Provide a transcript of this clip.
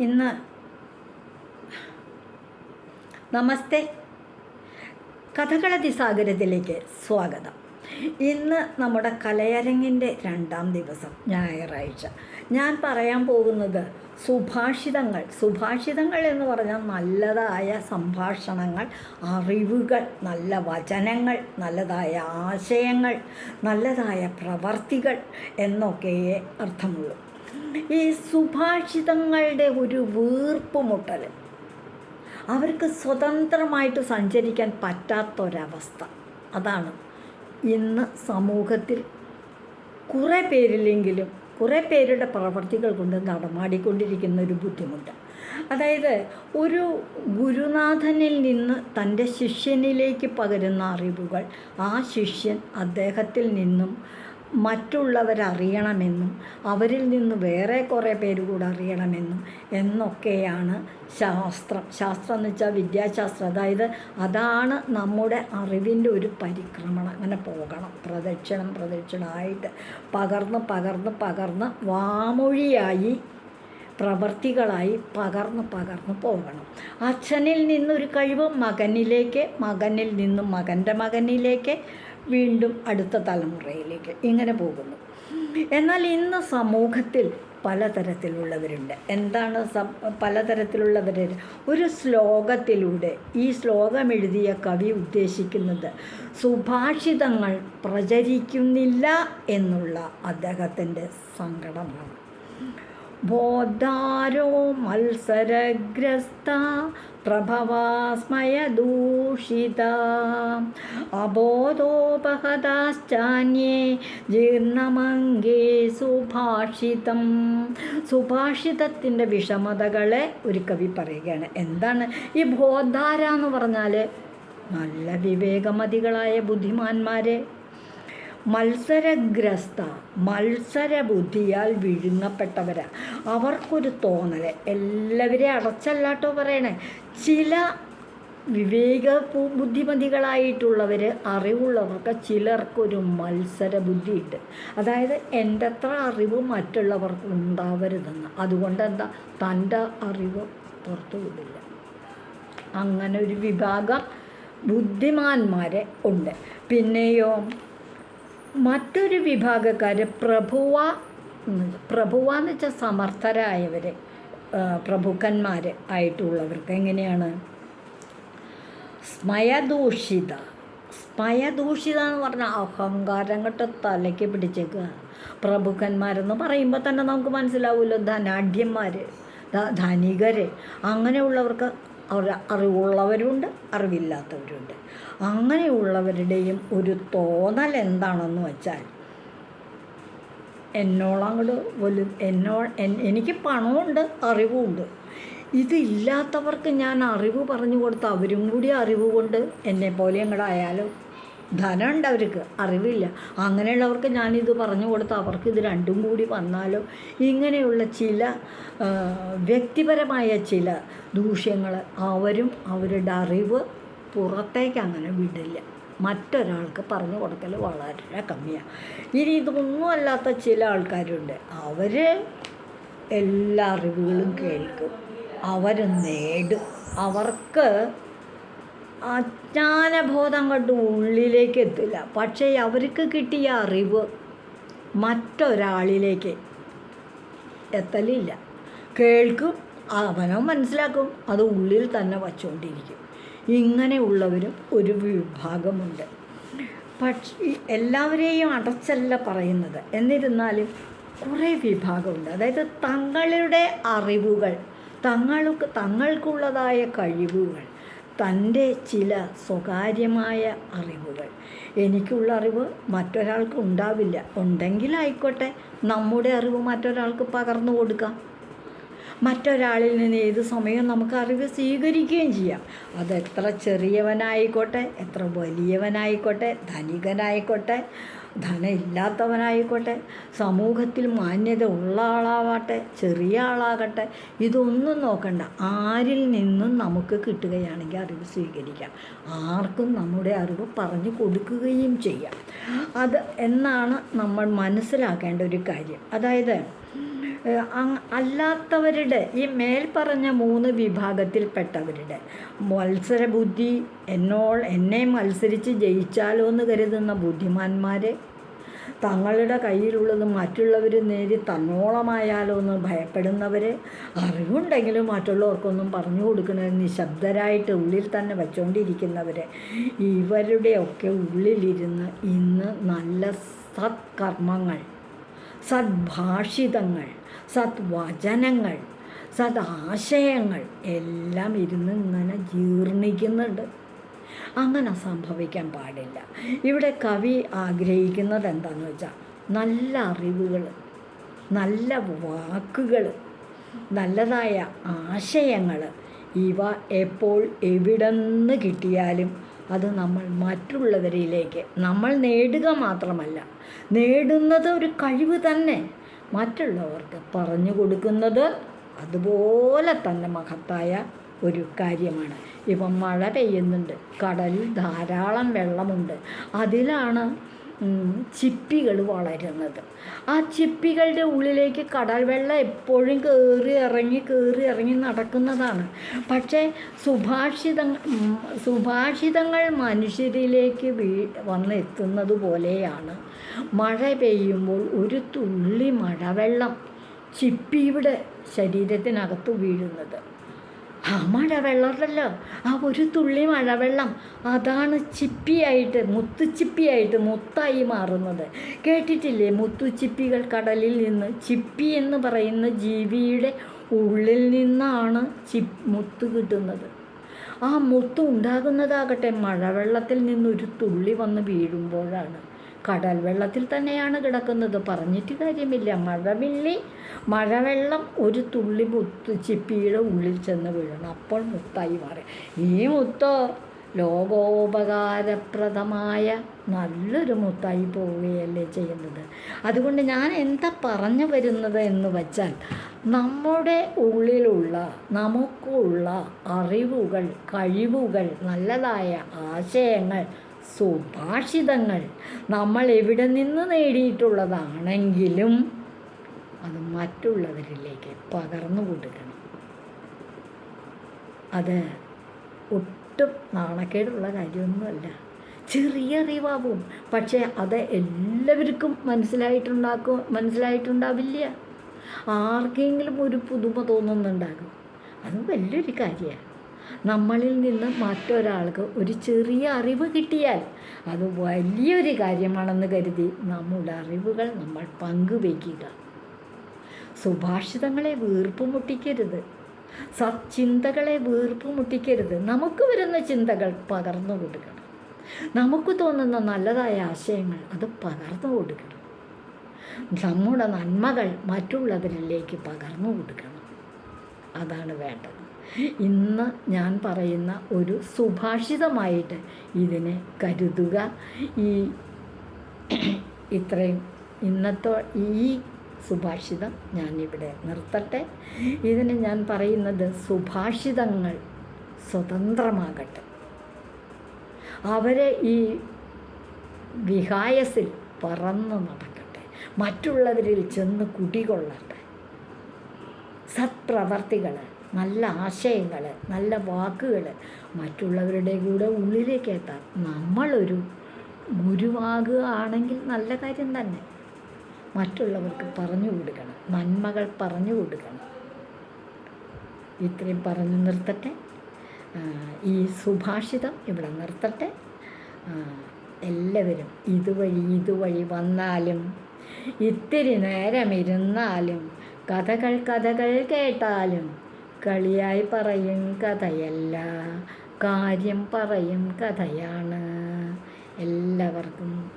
ഇന്ന് നമസ്തേ. കഥകളതി സാഗരത്തിലേക്ക് സ്വാഗതം. ഇന്ന് നമ്മുടെ കലയരങ്ങിന്റെ രണ്ടാം ദിവസം ഞായറാഴ്ച. ഞാൻ പറയാൻ പോകുന്നത് സുഭാഷിതങ്ങൾ. സുഭാഷിതങ്ങൾ എന്ന് പറഞ്ഞാൽ നല്ലതായ സംഭാഷണങ്ങൾ അറിവുകൾ നല്ല വചനങ്ങൾ നല്ലതായ ആശയങ്ങൾ നല്ലതായ പ്രവർത്തികൾ എന്നൊക്കെയേ അർത്ഥമുള്ളൂ. ഈ സുഭാഷിതങ്ങളുടെ ഒരു വീർപ്പുമുട്ടൽ. അവർക്ക് സ്വതന്ത്രമായിട്ട് സഞ്ചരിക്കാൻ പറ്റാത്തൊരവസ്ഥ. അതാണ് ഇന്ന് സമൂഹത്തിൽ കുറേ പേരില്ലെങ്കിലും കുറേ പേരുടെ പ്രവർത്തികൾ കൊണ്ട് നടമാടിക്കൊണ്ടിരിക്കുന്ന ഒരു ബുദ്ധിമുട്ട്. അതായത് ഒരു ഗുരുനാഥനിൽ നിന്ന് തന്റെ ശിഷ്യനിലേക്ക് പകരുന്ന അറിവുകൾ ആ ശിഷ്യൻ അദ്ദേഹത്തിൽ നിന്നും മറ്റുള്ളവരറിയണമെന്നും അവരിൽ നിന്ന് വേറെ കുറേ പേര് കൂടെ അറിയണമെന്നും എന്നൊക്കെയാണ് ശാസ്ത്രം. ശാസ്ത്രം എന്ന് വെച്ചാൽ വിദ്യാശാസ്ത്രം. അതായത് അതാണ് നമ്മുടെ അറിവിന്റെ ഒരു പരിക്രമണം. അങ്ങനെ പോകണം. പ്രദക്ഷിണം പ്രദക്ഷിണമായിട്ട് പകർന്ന് പകർന്ന് പകർന്ന് വാമൊഴിയായി പ്രവർത്തികളായി പകർന്ന് പകർന്ന് പോകണം. അച്ഛനിൽ നിന്നൊരു കഴിവ് മകനിലേക്ക് മകനിൽ നിന്നും മകന്റെ മകനിലേക്ക് വീണ്ടും അടുത്ത തലമുറയിലേക്ക് ഇങ്ങനെ പോകുന്നു. എന്നാൽ ഇന്ന് സമൂഹത്തിൽ പലതരത്തിലുള്ളവരുണ്ട്. എന്താണ് പലതരത്തിലുള്ളവർ ഒരു ശ്ലോകത്തിലൂടെ ഈ ശ്ലോകം എഴുതിയ കവി ഉദ്ദേശിക്കുന്നത് സുഭാഷിതങ്ങൾ പ്രചരിക്കുന്നില്ല എന്നുള്ള അദ്ദേഹത്തിന്റെ സങ്കടമാണ്. ബോധാരോ മത്സരഗ്രസ്ത പ്രഭവാസ്മയദൂഷിത അബോധോപഹതാശ്ചാന്യേ ജീർണമംഗേ സുഭാഷിതം. സുഭാഷിതത്തിന്റെ വിഷമതകളെ ഒരു കവി പറയുകയാണ്. എന്താണ് ഈ ബോധാര എന്ന് പറഞ്ഞാൽ നല്ല വിവേകമതികളായ ബുദ്ധിമാന്മാരെ മത്സരഗ്രസ്ത മത്സരബുദ്ധിയാൽ വിഴുങ്ങപ്പെട്ടവരാ. അവർക്കൊരു തോന്നൽ എല്ലാവരെയും അടച്ചല്ലാട്ടോ പറയണേ. ചില വിവേക ബുദ്ധിമതികളായിട്ടുള്ളവർ അറിവുള്ളവർക്ക് ചിലർക്കൊരു മത്സര ബുദ്ധിയുണ്ട് അതായത് എന്റെ അത്ര അറിവ് മറ്റുള്ളവർക്ക് ഉണ്ടാവരുതെന്ന്. അതുകൊണ്ട് എന്താ തന്റെ അറിവ് പുറത്തു വിടില്ല. അങ്ങനെ ഒരു വിഭാഗം ബുദ്ധിമാന്മാരെ ഉണ്ട്. പിന്നെയോ? മറ്റൊരു വിഭാഗക്കാർ പ്രഭുവ പ്രഭുവ എന്ന് വെച്ചാൽ സമർത്ഥരായവർ പ്രഭുക്കന്മാർ ആയിട്ടുള്ളവർക്ക്. എങ്ങനെയാണ്? സ്മയദൂഷിത. സ്മയദൂഷിത എന്ന് പറഞ്ഞാൽ അഹങ്കാരം തലയ്ക്ക് പിടിച്ചേക്കുക പ്രഭുക്കന്മാരെന്ന് പറയുമ്പോൾ തന്നെ നമുക്ക് മനസ്സിലാവുമല്ലോ ധനാഢ്യന്മാർ ധനികർ അങ്ങനെയുള്ളവർക്ക് അവർ അറിവുള്ളവരുണ്ട് അറിവില്ലാത്തവരുണ്ട്. അങ്ങനെയുള്ളവരുടെയും ഒരു തോന്നൽ എന്താണെന്ന് വെച്ചാൽ എന്നോളങ്ങോട് വലു എന്നോ എനിക്ക് പണമുണ്ട് അറിവുമുണ്ട് ഇതില്ലാത്തവർക്ക് ഞാൻ അറിവ് പറഞ്ഞു കൊടുത്ത് അവരും കൂടി അറിവ് കൊണ്ട് എന്നെ പോലെ ധനമുണ്ട് അവർക്ക് അറിവില്ല. അങ്ങനെയുള്ളവർക്ക് ഞാനിത് പറഞ്ഞു കൊടുത്ത്. അവർക്ക് ഇത് രണ്ടും കൂടി വന്നാലോ? ഇങ്ങനെയുള്ള ചില വ്യക്തിപരമായ ചില ദൂഷ്യങ്ങൾ അവരും അവരുടെ അറിവ് പുറത്തേക്ക് അങ്ങനെ വിടില്ല. മറ്റൊരാൾക്ക് പറഞ്ഞു കൊടുക്കൽ വളരെ കമ്മിയാണ് ഇനി ഇതൊന്നും അല്ലാത്ത ചില ആൾക്കാരുണ്ട്. അവർ എല്ലാ അറിവുകളും കേൾക്കും. അവർ നേടും. അവർക്ക് അജ്ഞാനബോധം കൊണ്ട് ഉള്ളിലേക്ക് എത്തില്ല പക്ഷേ അവർക്ക് കിട്ടിയ അറിവ് മറ്റൊരാളിലേക്ക് എത്തലില്ല. കേൾക്കും അവനോ മനസ്സിലാക്കും അത് ഉള്ളിൽ തന്നെ വച്ചുകൊണ്ടിരിക്കും. ഇങ്ങനെയുള്ളവരും ഒരു വിഭാഗമുണ്ട്. പക്ഷേ എല്ലാവരെയും അടച്ചല്ല പറയുന്നത്. എന്നിരുന്നാലും കുറേ വിഭാഗമുണ്ട്. അതായത് തങ്ങളുടെ അറിവുകൾ തങ്ങൾക്ക് തങ്ങൾക്കുള്ളതായ കഴിവുകൾ തന്റെ ചില സ്വകാര്യമായ അറിവുകൾ. എനിക്കുള്ള അറിവ് മറ്റൊരാൾക്ക് ഉണ്ടാവില്ല. ഉണ്ടെങ്കിലായിക്കോട്ടെ നമ്മുടെ അറിവ് മറ്റൊരാൾക്ക് പകർന്നു കൊടുക്കാം. മറ്റൊരാളിൽ നിന്ന് ഏത് സമയവും നമുക്ക് അറിവ് സ്വീകരിക്കുകയും ചെയ്യാം. അത് എത്ര ചെറിയവനായിക്കോട്ടെ എത്ര വലിയവനായിക്കോട്ടെ ധനികനായിക്കോട്ടെ ധനം ഇല്ലാത്തവനായിക്കോട്ടെ സമൂഹത്തിൽ മാന്യത ഉള്ള ആളാവട്ടെ ചെറിയ ആളാകട്ടെ ഇതൊന്നും നോക്കണ്ട. ആരിൽ നിന്നും നമുക്ക് കിട്ടുകയാണെങ്കിൽ അറിവ് സ്വീകരിക്കാം. ആർക്കും നമ്മുടെ അറിവ് പറഞ്ഞു കൊടുക്കുകയും ചെയ്യാം. അത് എന്നാണ് നമ്മൾ മനസ്സിലാക്കേണ്ട ഒരു കാര്യം. അതായത് അല്ലാത്തവരുടെ ഈ മേൽപ്പറഞ്ഞ മൂന്ന് വിഭാഗത്തിൽപ്പെട്ടവരുടെ മത്സരബുദ്ധി എന്നോൾ എന്നെ മത്സരിച്ച് ജയിച്ചാലോ എന്ന് കരുതുന്ന ബുദ്ധിമാന്മാരെ തങ്ങളുടെ കയ്യിലുള്ളത് മറ്റുള്ളവർ നേരി തന്നോളമായാലോ എന്ന് ഭയപ്പെടുന്നവർ അറിവുണ്ടെങ്കിലും മറ്റുള്ളവർക്കൊന്നും പറഞ്ഞു കൊടുക്കുന്നത് നിശബ്ദരായിട്ട് ഉള്ളിൽ തന്നെ വെച്ചുകൊണ്ടിരിക്കുന്നവർ ഇവരുടെയൊക്കെ ഉള്ളിലിരുന്ന് ഇന്ന് നല്ല സത്കർമ്മങ്ങൾ സദ്ഭാഷിതങ്ങൾ സദ്വചനങ്ങൾ സദാശയങ്ങൾ എല്ലാം ഇരുന്ന് ഇങ്ങനെ ജീർണിക്കുന്നുണ്ട്. അങ്ങനെ സംഭവിക്കാൻ പാടില്ല. ഇവിടെ കവി ആഗ്രഹിക്കുന്നത് എന്താണെന്ന് വെച്ചാൽ നല്ല അറിവുകൾ നല്ല വാക്കുകൾ നല്ലതായ ആശയങ്ങൾ ഇവ എപ്പോൾ എവിടെന്ന് കിട്ടിയാലും അത് നമ്മൾ മറ്റുള്ളവരിലേക്ക് നമ്മൾ നേടുക മാത്രമല്ല നേടുന്നത് ഒരു കഴിവ് തന്നെ. മറ്റുള്ളവർക്ക് പറഞ്ഞു കൊടുക്കുന്നത് അതുപോലെ തന്നെ മഹത്തായ ഒരു കാര്യമാണ്. ഇപ്പം മഴ പെയ്യുന്നുണ്ട് കടലിൽ ധാരാളം വെള്ളമുണ്ട്. അതിലാണ് ചിപ്പികൾ വളരുന്നത്. ആ ചിപ്പികളുടെ ഉള്ളിലേക്ക് കടൽ വെള്ളം എപ്പോഴും കയറി ഇറങ്ങി കയറി ഇറങ്ങി നടക്കുന്നതാണ്. പക്ഷേ സുഭാഷിത സുഭാഷിതങ്ങൾ മനുഷ്യരിലേക്ക് വീ വന്നെത്തുന്നത് പോലെയാണ്. മഴ പെയ്യുമ്പോൾ ഒരു തുള്ളി മഴവെള്ളം ചിപ്പിയുടെ ശരീരത്തിനകത്ത് വീഴുന്നത്. ആ മഴവെള്ളമല്ലോ ആ ഒരു തുള്ളി മഴവെള്ളം. അതാണ് ചിപ്പിയായിട്ട് മുത്തുച്ചിപ്പിയായിട്ട് മുത്തായി മാറുന്നത്. കേട്ടിട്ടില്ലേ? മുത്തുച്ചിപ്പികൾ കടലിൽ നിന്ന് ചിപ്പി എന്ന് പറയുന്ന ജീവിയുടെ ഉള്ളിൽ നിന്നാണ് ചി മുത്ത് കിട്ടുന്നത്. ആ മുത്ത് ഉണ്ടാകുന്നതാകട്ടെ മഴവെള്ളത്തിൽ നിന്നൊരു തുള്ളി വന്ന് വീഴുമ്പോഴാണ്. കടൽ വെള്ളത്തിൽ തന്നെയാണ് കിടക്കുന്നത്. പറഞ്ഞിട്ട് കാര്യമില്ല. മഴവില്ലി മഴവെള്ളം ഒരു തുള്ളി മുത്ത് ചിപ്പിയുടെ ഉള്ളിൽ ചെന്ന് വീഴണം. അപ്പോൾ മുത്തായി മാറി. ഈ മുത്തോ ലോകോപകാരപ്രദമായ നല്ലൊരു മുത്തായി പോവുകയല്ലേ ചെയ്യുന്നത്? അതുകൊണ്ട് ഞാൻ എന്താ പറഞ്ഞു വരുന്നത് എന്ന് വച്ചാൽ നമ്മുടെ ഉള്ളിലുള്ള നമുക്കുള്ള അറിവുകൾ കഴിവുകൾ നല്ലതായ ആശയങ്ങൾ സുഭാഷിതങ്ങൾ നമ്മൾ എവിടെ നിന്ന് നേടിയിട്ടുള്ളതാണെങ്കിലും അത് മറ്റുള്ളവരിലേക്ക് പകർന്നു കൊടുക്കണം. അത് ഒട്ടും നാണക്കേടുള്ള കാര്യമൊന്നുമല്ല. ചെറിയ അറിവാകും പക്ഷേ അത് എല്ലാവർക്കും മനസ്സിലായിട്ടുണ്ടാക്കും മനസ്സിലായിട്ടുണ്ടാവില്ല. ആർക്കെങ്കിലും ഒരു പുതുമ തോന്നുന്നുണ്ടാകും. അത് വലിയൊരു കാര്യമാണ്. നമ്മളിൽ നിന്ന് മറ്റൊരാൾക്ക് ഒരു ചെറിയ അറിവ് കിട്ടിയാൽ അത് വലിയൊരു കാര്യമാണെന്ന് കരുതി നമ്മുടെ അറിവുകൾ നമ്മൾ പങ്കുവെക്കുക സുഭാഷിതങ്ങളെ വീർപ്പ് മുട്ടിക്കരുത്. സച്ചിന്തകളെ വീർപ്പ് മുട്ടിക്കരുത്. നമുക്ക് വരുന്ന ചിന്തകൾ പകർന്നു കൊടുക്കണം. നമുക്ക് തോന്നുന്ന നല്ലതായ ആശയങ്ങൾ അത് പകർന്നു കൊടുക്കണം. നമ്മുടെ നന്മകൾ മറ്റുള്ളവരിലേക്ക് പകർന്നു കൊടുക്കണം. അതാണ് വേണ്ടത്. ഇന്ന് ഞാൻ പറയുന്ന ഒരു സുഭാഷിതമായിട്ട് ഇതിനെ കരുതുക. ഈ ഇത്രയും ഇന്നത്തെ ഈ സുഭാഷിതം ഞാനിവിടെ നിർത്തട്ടെ. ഇതിന് ഞാൻ പറയുന്നത് സുഭാഷിതങ്ങൾ സ്വതന്ത്രമാകട്ടെ. അവരെ ഈ വിഹായസിൽ പറന്നു നടക്കട്ടെ. മറ്റുള്ളവരിൽ ചെന്ന് കുടികൊള്ളട്ടെ. സത്പ്രവർത്തികൾ നല്ല ആശയങ്ങൾ നല്ല വാക്കുകൾ മറ്റുള്ളവരുടെ കൂടെ ഉള്ളിലേക്ക് എത്താൻ. നമ്മളൊരു ഗുരുവാകുകയാണെങ്കിൽ നല്ല കാര്യം തന്നെ. മറ്റുള്ളവർക്ക് പറഞ്ഞു കൊടുക്കണം നന്മകൾ പറഞ്ഞു കൊടുക്കണം. ഇത്രയും പറഞ്ഞു നിർത്തട്ടെ. ഈ സുഭാഷിതം ഇവിടെ നിർത്തട്ടെ. എല്ലാവരും ഇതുവഴി ഇതുവഴി വന്നാലും ഇത്തിരി നേരം ഇരുന്നാലും കഥകൾ കഥകൾ കേട്ടാലും കളിയായി പറയും കഥയല്ല. കാര്യം പറയും കഥയാണ്. എല്ലാവർക്കും